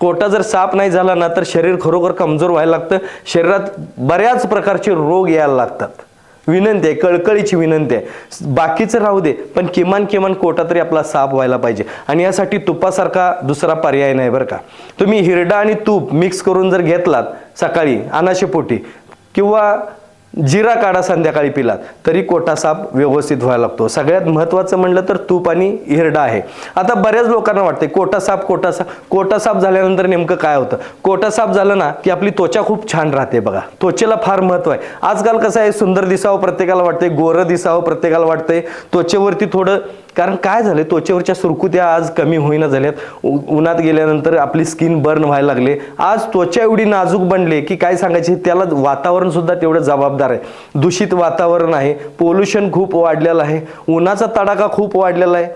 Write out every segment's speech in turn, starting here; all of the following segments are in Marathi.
कोटा जर साफ नाही झाला ना तर शरीर खरोखर कमजोर व्हायला लागतं. शरीरात बऱ्याच प्रकारचे रोग यायला लागतात. विनंती आहे कळकळीची विनंती आहे. बाकीचं राहू दे पण किमान किमान कोटा तरी आपला साफ व्हायला पाहिजे. आणि यासाठी तुपासारखा दुसरा पर्याय नाही बरं का. तुम्ही हिरडा आणि तूप मिक्स करून जर घेतलात सकाळी अनाशेपोटी किंवा जिरा काढा संध्याकाळी पिलात तरी कोटासाप व्यवस्थित व्हायला लागतो. सगळ्यात महत्त्वाचं म्हणलं तर तूप आणि हिरडा आहे. आता बऱ्याच लोकांना वाटते कोटा साफ कोटासाप कोटा झाल्यानंतर नेमकं काय होतं? कोटासाप झालं ना की आपली त्वचा खूप छान राहते बघा. त्वचेला फार महत्त्व आहे. आजकाल कसं आहे सुंदर दिसावं प्रत्येकाला वाटते गोरं दिसावं प्रत्येकाला वाटते त्वचेवरती थोडं कारण काय झालं त्वचेवरच्या सुरकुत्या आज कमी होईना झाल्यात. उ- उन्हात गेल्यानंतर आपली स्किन बर्न व्हायला लागले. आज त्वचा एवढी नाजूक बनले की काय सांगायचे त्याला वातावरण सुद्धा तेवढं जबाबदार आहे. दूषित वातावरण आहे पोल्युशन खूप वाढलेलं आहे उन्हाचा तडाखा खूप वाढलेला आहे.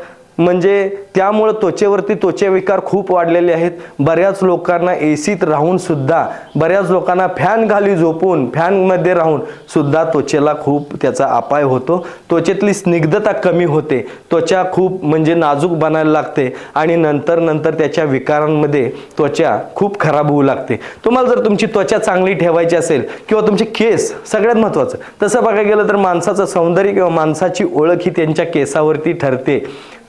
म्हणजे त्यामुळं त्वचेवरती त्वचाविकार खूप वाढलेले आहेत. बऱ्याच लोकांना ए राहून सुद्धा बऱ्याच लोकांना फॅन खाली झोपून फॅनमध्ये राहून सुद्धा त्वचेला खूप त्याचा अपाय होतो. त्वचेतली स्निग्धता कमी होते. त्वचा खूप म्हणजे नाजूक बनायला लागते आणि नंतर नंतर त्याच्या विकारांमध्ये त्वचा खूप खराब होऊ लागते. तुम्हाला जर तुमची त्वचा चांगली ठेवायची असेल किंवा तुमचे केस सगळ्यात महत्त्वाचं तसं बघायला गेलं तर माणसाचं सौंदर्य किंवा माणसाची ओळख ही त्यांच्या केसावरती ठरते.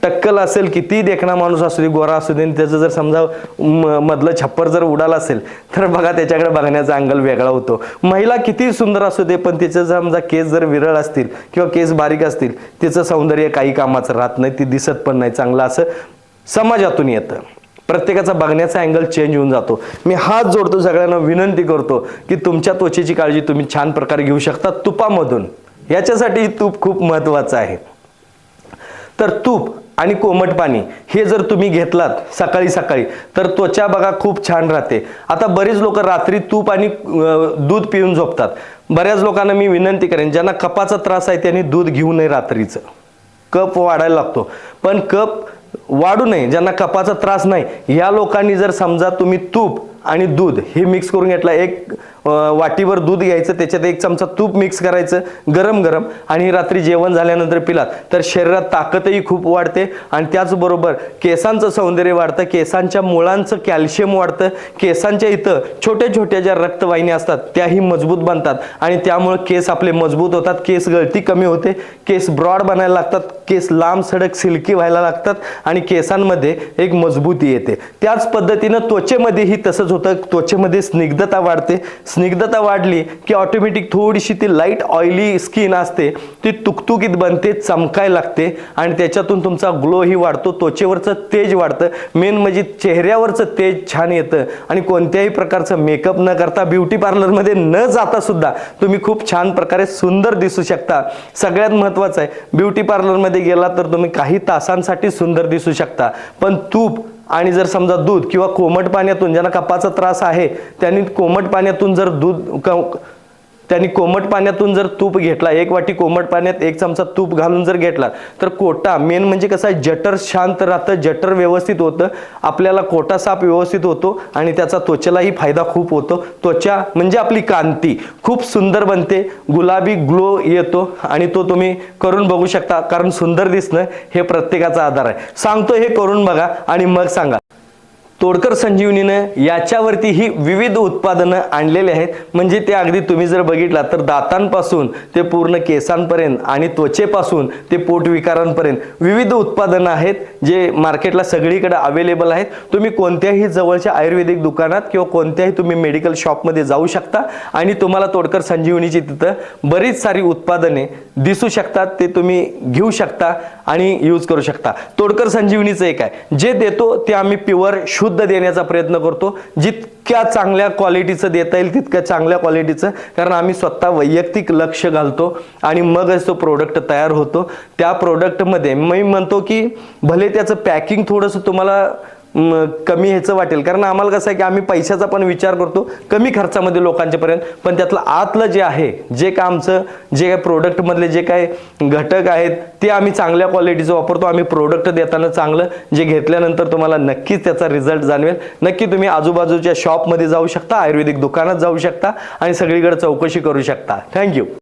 टक्कल असेल किती देखणा माणूस असू दे गोरा असू दे आणि त्याचं जर समजा म- मधलं छप्पर जर उडाला असेल तर बघा त्याच्याकडे बघण्याचा अँगल वेगळा होतो. महिला किती सुंदर असू दे पण तिचं समजा केस जर विरळ असतील किंवा केस बारीक असतील तिचं सौंदर्य काही कामाचं राहत नाही ती दिसत पण नाही. चांगलं असं समाजातून येतं. प्रत्येकाचा बघण्याचा अँगल चेंज होऊन जातो. मी हात जोडतो सगळ्यांना विनंती करतो की तुमच्या त्वचेची काळजी तुम्ही छान प्रकारे घेऊ शकता तुपामधून. याच्यासाठी तूप खूप महत्त्वाचं आहे. तर तूप आणि कोमट पाणी हे जर तुम्ही घेतलात सकाळी सकाळी तर त्वचा बघा खूप छान राहते. आता बरेच लोक रात्री तूप आणि दूध पिऊन झोपतात. बऱ्याच लोकांना मी विनंती करेन ज्यांना कपाचा त्रास आहे त्यांनी दूध घेऊ नये रात्रीचं. कप वाढायला लागतो. पण कप वाढू नये ज्यांना कपाचा त्रास नाही या लोकांनी जर समजा तुम्ही तूप आणि दूध हे मिक्स करून घेतला एक वाटीवर दूध घ्यायचं त्याच्यात एक चमचा तूप मिक्स करायचं गरम गरम. आणि रात्री जेवण झाल्यानंतर पिलात. तर शरीरात ताकदही खूप वाढते आणि त्याचबरोबर केसांचं सौंदर्य वाढतं. केसांच्या मुळांचं कॅल्शियम वाढतं. केसांच्या इथं छोट्या छोट्या ज्या रक्तवाहिन्या असतात त्याही मजबूत बनतात. आणि त्यामुळे केस आपले मजबूत होतात. केस गळती कमी होते. केस ब्रॉड बनायला लागतात. केस लांब सडक सिल्की व्हायला लागतात. आणि केसांमध्ये एक मजबूती येते. त्याच पद्धतीनं त्वचेमध्येही तसंच होतं. त्वचेमध्ये स्निग्धता वाढते. स्निग्धता वाढली की ऑटोमॅटिक थोडीशी ती लाइट ऑइली स्किन असते. ती तुकतुकीत बनते चमकायला लागते आणि त्याच्यातून तुमचा ग्लोही वाढतो त्वचेवरचं तेज वाढतं. मेन म्हणजे चेहऱ्यावरचं तेज छान येतं आणि कोणत्याही प्रकारचं मेकअप न करता ब्युटी पार्लरमध्ये न जाता सुद्धा तुम्ही खूप छान प्रकारे सुंदर दिसू शकता. सगळ्यात महत्त्वाचं आहे ब्युटी पार्लरमध्ये गेला तर तुम्ही काही तासांसाठी सुंदर दिसू शकता. पण तूप आणि जर समजा दूध किंवा कोमट पाण्यातून ज्यांना कपाचा त्रास आहे त्यांनी कोमट पाण्यातून जर दूध त्यांनी कोमट पाण्यातून जर तूप घेतला एक वाटी कोमट पाण्यात एक चमचा तूप घालून जर घेतला तर कोटा मेन म्हणजे कसं आहे जटर शांत राहतं जटर व्यवस्थित होतं आपल्याला कोटा साप व्यवस्थित होतो आणि त्याचा त्वचेलाही फायदा खूप होतो. त्वचा म्हणजे आपली कांती. खूप सुंदर बनते गुलाबी ग्लो येतो आणि तो तुम्ही करून बघू शकता कारण सुंदर दिसणं हे प्रत्येकाचा आधार आहे. सांगतो हे करून बघा आणि मग सांगा. तोडकर संजीवनीनं याच्यावरती ही विविध उत्पादनं आणलेली आहेत. म्हणजे ते अगदी तुम्ही जर बघितला तर दातांपासून ते पूर्ण केसांपर्यंत आणि त्वचेपासून ते पोटविकारांपर्यंत विविध उत्पादनं आहेत जे मार्केटला सगळीकडे अवेलेबल आहेत. तुम्ही कोणत्याही जवळच्या आयुर्वेदिक दुकानात किंवा कोणत्याही तुम्ही मेडिकल शॉपमध्ये जाऊ शकता आणि तुम्हाला तोडकर संजीवनीची तिथं बरीच सारी उत्पादने दिसू शकतात ते तुम्ही घेऊ शकता. आणि यूज करू शकता. तोडकर संजीवनीचं एक आहे. जे देतो ते आम्ही प्युअर शुद्ध देण्याचा प्रयत्न करतो. जितक्या चांगल्या क्वालिटीचं देता येईल तितक्या चांगल्या क्वालिटीचं कारण आम्ही स्वतः वैयक्तिक लक्ष घालतो आणि मगच तो प्रोडक्ट तयार होतो. त्या प्रोडक्टमध्ये मी म्हणतो की भले त्याचं पॅकिंग थोडंसं तुम्हाला कमी ह्याचं वाटेल. कारण आम्हाला कसं आहे की आम्ही पैशाचा पण विचार करतो कमी खर्चामध्ये लोकांच्यापर्यंत. पण त्यातलं आतलं जे आहे जे काय आमचं जे काय प्रोडक्टमधले जे काय घटक आहेत ते आम्ही चांगल्या क्वालिटीचं वापरतो. आम्ही प्रोडक्ट देताना चांगलं जे घेतल्यानंतर तुम्हाला नक्कीच त्याचा रिझल्ट जाणवेल. नक्की तुम्ही आजूबाजूच्या शॉपमध्ये जाऊ शकता आयुर्वेदिक दुकानात जाऊ शकता आणि सगळीकडे चौकशी करू शकता. थँक्यू